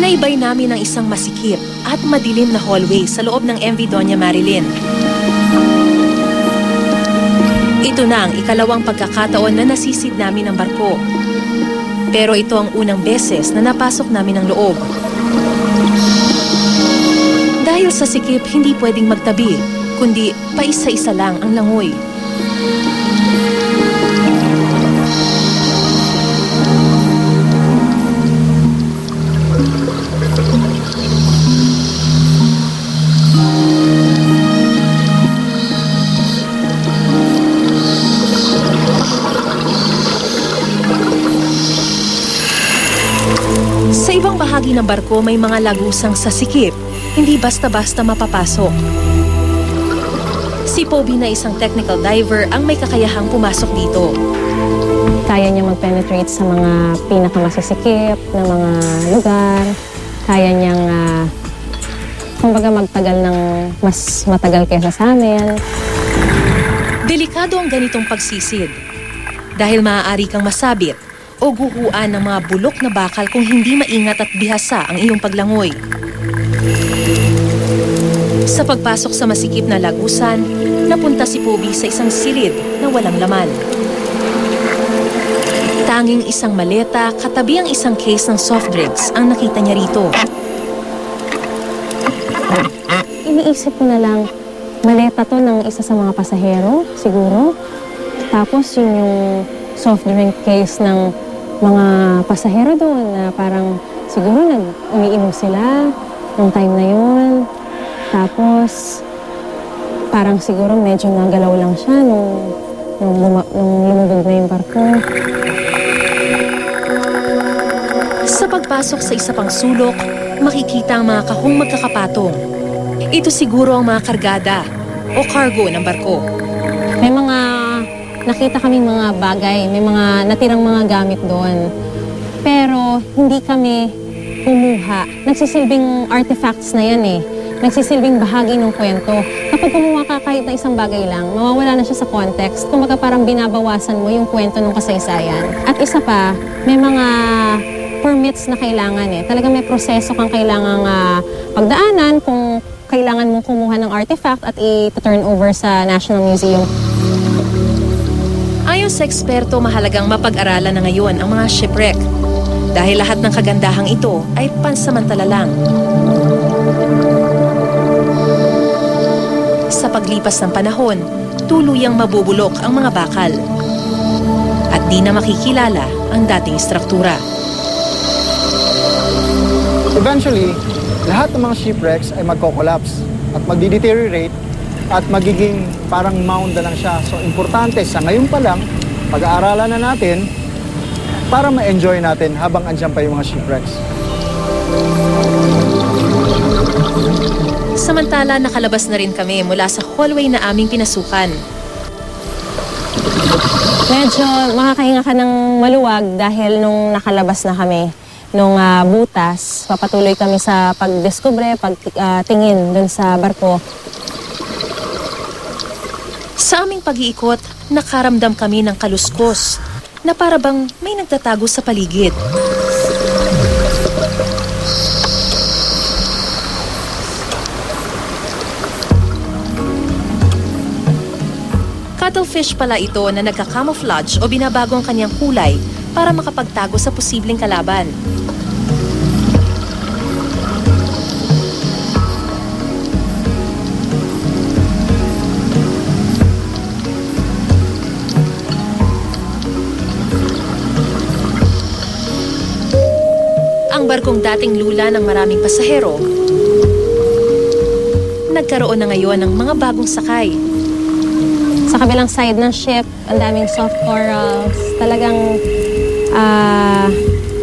Binaybay namin ang isang masikip at madilim na hallway sa loob ng MV Doña Marilyn. Ito na ang ikalawang pagkakataon na nasisid namin ang barko. Pero ito ang unang beses na napasok namin ang loob. Dahil sa sikip, hindi pwedeng magtabi, kundi paisa-isa lang ang langoy. Ibang bahagi ng barko may mga lagusang sa sikip, hindi basta-basta mapapasok. Si Poby na isang technical diver ang may kakayahang pumasok dito. Kaya niya mag-penetrate sa mga pinakamasisikip na mga lugar. Kaya niyang, ah, kumbaga magtagal ng mas matagal kaysa sa amin. Delikado ang ganitong pagsisid dahil maaari kang masabit o guhuan ng mga bulok na bakal kung hindi maingat at bihasa ang iyong paglangoy. Sa pagpasok sa masikip na lagusan, napunta si Poby sa isang silid na walang laman. Tanging isang maleta katabi ang isang case ng soft drinks ang nakita niya rito. Iniisip ko na lang, maleta to ng isa sa mga pasahero, siguro. Tapos yun yung soft drink case ng mga pasahero doon na parang siguro nag umiinom sila nung time na yun. Tapos parang siguro medyo nagalaw lang siya nung, nung, luma, nung lumubog na yung barko. Sa pagpasok sa isa pang sulok, makikita ang mga kahong magkakapatong. Ito siguro ang mga kargada o cargo ng barko. Nakita kaming mga bagay, may mga natirang mga gamit doon. Pero hindi kami kumuha. Nagsisilbing artifacts na yan eh. Nagsisilbing bahagi ng kwento. Kapag kumuha ka kahit na isang bagay lang, mawawala na siya sa context. Kumbaga parang binabawasan mo yung kwento ng kasaysayan. At isa pa, may mga permits na kailangan eh. Talagang may proseso kang kailangang ah, pagdaanan kung kailangan mong kumuha ng artifact at i-turn over sa National Museum. Ayon sa eksperto, mahalagang mapag-aralan na ngayon ang mga shipwreck. Dahil lahat ng kagandahang ito ay pansamantala lang. Sa paglipas ng panahon, tuluyang mabubulok ang mga bakal. At di na makikilala ang dating struktura. Eventually, lahat ng mga shipwrecks ay magko-collapse at magdi-deteriorate at magiging parang mound na lang siya. So, importante sa ngayon pa lang, pag-aaralan na natin para ma-enjoy natin habang andyan pa yung mga shipwrecks. Samantala, nakalabas na rin kami mula sa hallway na aming pinasukan. Medyo makakahinga ka ng maluwag dahil nung nakalabas na kami nung ah, butas, papatuloy kami sa pagdiskubre, pagtingin dun sa barko. Sa aming pag-iikot, nakaramdam kami ng kaluskos na para bang may nagtatago sa paligid. Cuttlefish pala ito na nagka-camouflage o binabago ang kanyang kulay para makapagtago sa posibleng kalaban. Barkong dating lula ng maraming pasahero, nagkaroon na ngayon ng mga bagong sakay. Sa kabilang side ng ship, ang daming soft corals. Talagang ah,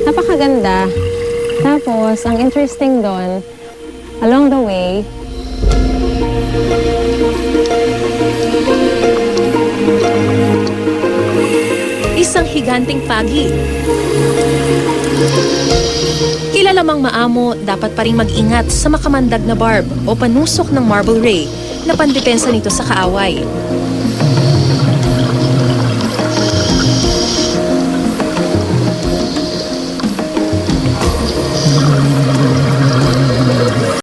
napakaganda. Tapos, ang interesting doon, along the way, isang higanting pagi. Kilala mang maamo, dapat pa rin mag-ingat sa makamandag na barb o panusok ng marble ray na pandepensa nito sa kaaway.